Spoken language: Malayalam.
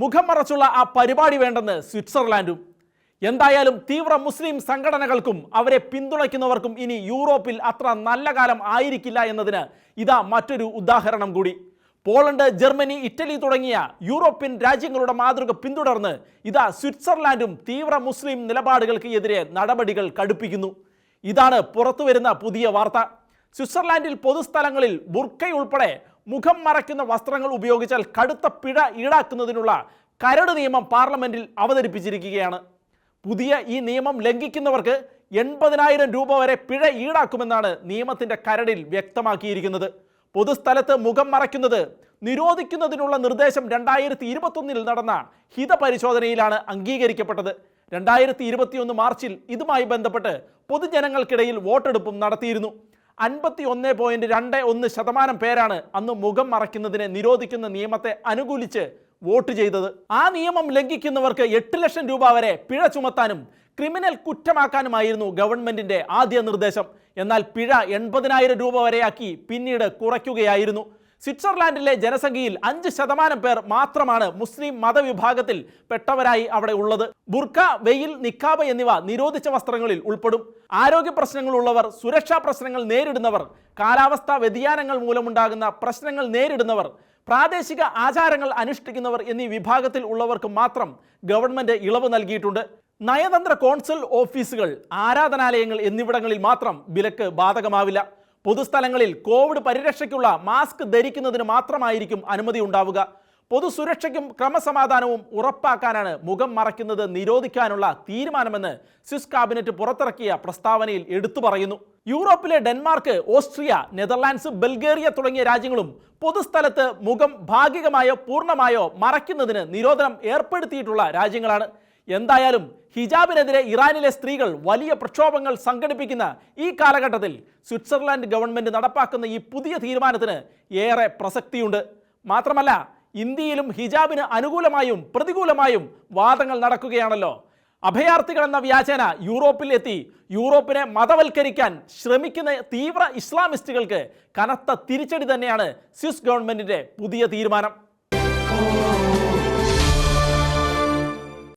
മുഖം മറച്ചുള്ള ആ പരിപാടി വേണ്ടെന്ന് സ്വിറ്റ്സർലാൻഡും. എന്തായാലും തീവ്ര മുസ്ലിം സംഘടനകൾക്കും അവരെ പിന്തുണയ്ക്കുന്നവർക്കും ഇനി യൂറോപ്പിൽ അത്ര നല്ല കാലം ആയിരിക്കില്ല എന്നതിന് ഇതാ മറ്റൊരു ഉദാഹരണം കൂടി. പോളണ്ട് ജർമ്മനി ഇറ്റലി തുടങ്ങിയ യൂറോപ്യൻ രാജ്യങ്ങളുടെ മാതൃക പിന്തുടർന്ന് ഇതാ സ്വിറ്റ്സർലാൻഡും തീവ്ര മുസ്ലിം നിലപാടുകൾക്ക് എതിരെ നടപടികൾ കടുപ്പിക്കുന്നു. ഇതാണ് പുറത്തു വരുന്ന പുതിയ വാർത്ത. സ്വിറ്റ്സർലാൻഡിൽ പൊതുസ്ഥലങ്ങളിൽ ബുർക്കയുൾപ്പെടെ മുഖം മറയ്ക്കുന്ന വസ്ത്രങ്ങൾ ഉപയോഗിച്ചാൽ കടുത്ത പിഴ ഈടാക്കുന്നതിനുള്ള കരട് നിയമം പാർലമെന്റിൽ അവതരിപ്പിച്ചിരിക്കുകയാണ്. പുതിയ ഈ നിയമം ലംഘിക്കുന്നവർക്ക് എൺപതിനായിരം രൂപ വരെ പിഴ ഈടാക്കുമെന്നാണ് നിയമത്തിന്റെ കരടിൽ വ്യക്തമാക്കിയിരിക്കുന്നത്. പൊതുസ്ഥലത്ത് മുഖം മറയ്ക്കുന്നത് നിരോധിക്കുന്നതിനുള്ള നിർദ്ദേശം രണ്ടായിരത്തി ഇരുപത്തൊന്നിൽ നടന്ന ഹിതപരിശോധനയിലാണ് അംഗീകരിക്കപ്പെട്ടത്. രണ്ടായിരത്തി ഇരുപത്തിയൊന്ന് മാർച്ചിൽ ഇതുമായി ബന്ധപ്പെട്ട് പൊതുജനങ്ങൾക്കിടയിൽ വോട്ടെടുപ്പും നടത്തിയിരുന്നു. അൻപത്തി ഒന്ന് പോയിന്റ് രണ്ട് ഒന്ന് ശതമാനം പേരാണ് അന്ന് മുഖം മറയ്ക്കുന്നതിനെ നിരോധിക്കുന്ന നിയമത്തെ അനുകൂലിച്ച് വോട്ട് ചെയ്തത്. ആ നിയമം ലംഘിക്കുന്നവർക്ക് എട്ട് ലക്ഷം രൂപ വരെ പിഴ ചുമത്താനും ക്രിമിനൽ കുറ്റമാക്കാനുമായിരുന്നു ഗവൺമെന്റിന്റെ ആദ്യ നിർദ്ദേശം. എന്നാൽ പിഴ എൺപതിനായിരം രൂപ വരെയാക്കി പിന്നീട് കുറയ്ക്കുകയായിരുന്നു. സ്വിറ്റ്സർലാൻഡിലെ ജനസംഖ്യയിൽ അഞ്ച് ശതമാനം പേർ മാത്രമാണ് മുസ്ലിം മതവിഭാഗത്തിൽ പെട്ടവരായി അവിടെ ഉള്ളത്. ബുർക്ക വെയിൽ നിക്കാബ് എന്നിവ നിരോധിച്ച വസ്ത്രങ്ങളിൽ ഉൾപ്പെടും. ആരോഗ്യ പ്രശ്നങ്ങളുള്ളവർ സുരക്ഷാ പ്രശ്നങ്ങൾ നേരിടുന്നവർ കാലാവസ്ഥാ വ്യതിയാനങ്ങൾ മൂലമുണ്ടാകുന്ന പ്രശ്നങ്ങൾ നേരിടുന്നവർ പ്രാദേശിക ആചാരങ്ങൾ അനുഷ്ഠിക്കുന്നവർ എന്നീ വിഭാഗത്തിൽ ഉള്ളവർക്ക് മാത്രം ഗവൺമെന്റ് ഇളവ് നൽകിയിട്ടുണ്ട്. നയതന്ത്ര കോൺസിൽ ഓഫീസുകൾ ആരാധനാലയങ്ങൾ എന്നിവിടങ്ങളിൽ മാത്രം വിലക്ക് ബാധകമാവില്ല. പൊതുസ്ഥലങ്ങളിൽ കോവിഡ് പരിരക്ഷയ്ക്കുള്ള മാസ്ക് ധരിക്കുന്നതിന് മാത്രമായിരിക്കും അനുമതി ഉണ്ടാവുക. പൊതുസുരക്ഷയ്ക്കും ക്രമസമാധാനവും ഉറപ്പാക്കാനാണ് മുഖം മറയ്ക്കുന്നത് നിരോധിക്കാനുള്ള തീരുമാനമെന്ന് സ്വിസ് കാബിനറ്റ് പുറത്തിറക്കിയ പ്രസ്താവനയിൽ എടുത്തു പറയുന്നു. യൂറോപ്പിലെ ഡെൻമാർക്ക് ഓസ്ട്രിയ നെതർലാൻഡ്സ് ബൾഗേറിയ തുടങ്ങിയ രാജ്യങ്ങളും പൊതുസ്ഥലത്ത് മുഖം ഭാഗികമായോ പൂർണമായോ മറയ്ക്കുന്നതിന് നിരോധനം ഏർപ്പെടുത്തിയിട്ടുള്ള രാജ്യങ്ങളാണ്. എന്തായാലും ഹിജാബിനെതിരെ ഇറാനിലെ സ്ത്രീകൾ വലിയ പ്രക്ഷോഭങ്ങൾ സംഘടിപ്പിക്കുന്ന ഈ കാലഘട്ടത്തിൽ സ്വിറ്റ്സർലാൻഡ് ഗവൺമെന്റ് നടപ്പാക്കുന്ന ഈ പുതിയ തീരുമാനത്തിന് ഏറെ പ്രസക്തിയുണ്ട്. മാത്രമല്ല ഇന്ത്യയിലും ഹിജാബിന് അനുകൂലമായും പ്രതികൂലമായും വാദങ്ങൾ നടക്കുകയാണല്ലോ. അഭയാർത്ഥികൾ എന്ന വ്യാജേന യൂറോപ്പിൽ എത്തി യൂറോപ്പിനെ മതവൽക്കരിക്കാൻ ശ്രമിക്കുന്ന തീവ്ര ഇസ്ലാമിസ്റ്റുകൾക്ക് കനത്ത തിരിച്ചടി തന്നെയാണ് സ്വിസ് ഗവൺമെന്റിന്റെ പുതിയ തീരുമാനം.